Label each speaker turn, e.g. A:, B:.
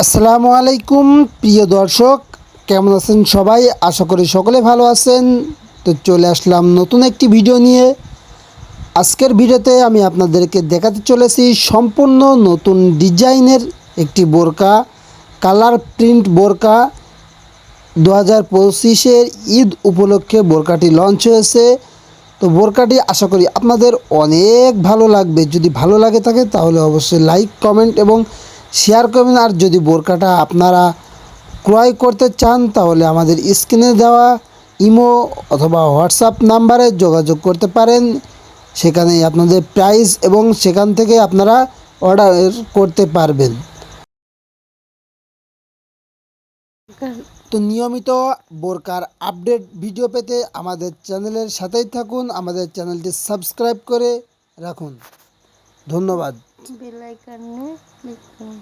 A: আসসালামু আলাইকুম, প্রিয় দর্শক, কেমন আছেন সবাই? আশা করি সকলে ভালো আছেন। তো চলে আসলাম নতুন একটি ভিডিও নিয়ে। আজকের ভিডিওতে আমি আপনাদেরকে দেখাতে চলেছি সম্পূর্ণ নতুন ডিজাইনের একটি বোরকা, কালার প্রিন্ট বোরকা। দু হাজার পঁচিশের ঈদ উপলক্ষে বোরকাটি লঞ্চ হয়েছে। তো বোরকাটি আশা করি আপনাদের অনেক ভালো লাগবে। যদি ভালো লাগে থাকে তাহলে অবশ্যই লাইক, কমেন্ট এবং শেয়ার করবেন। আর যদি বোরকাটা আপনারা ক্রয় করতে চান, তাহলে আমাদের স্ক্রিনে দেওয়া ইমো অথবা হোয়াটসঅ্যাপ নাম্বারে যোগাযোগ করতে পারেন। সেখানে আপনাদের প্রাইস এবং সেখান থেকে আপনারা অর্ডার করতে পারবেন। তো নিয়মিত বোরকার আপডেট ভিডিও পেতে আমাদের চ্যানেলের সাথেই থাকুন। আমাদের চ্যানেলটি সাবস্ক্রাইব করে রাখুন। ধন্যবাদ।
B: বেল আইকনে ক্লিক করুন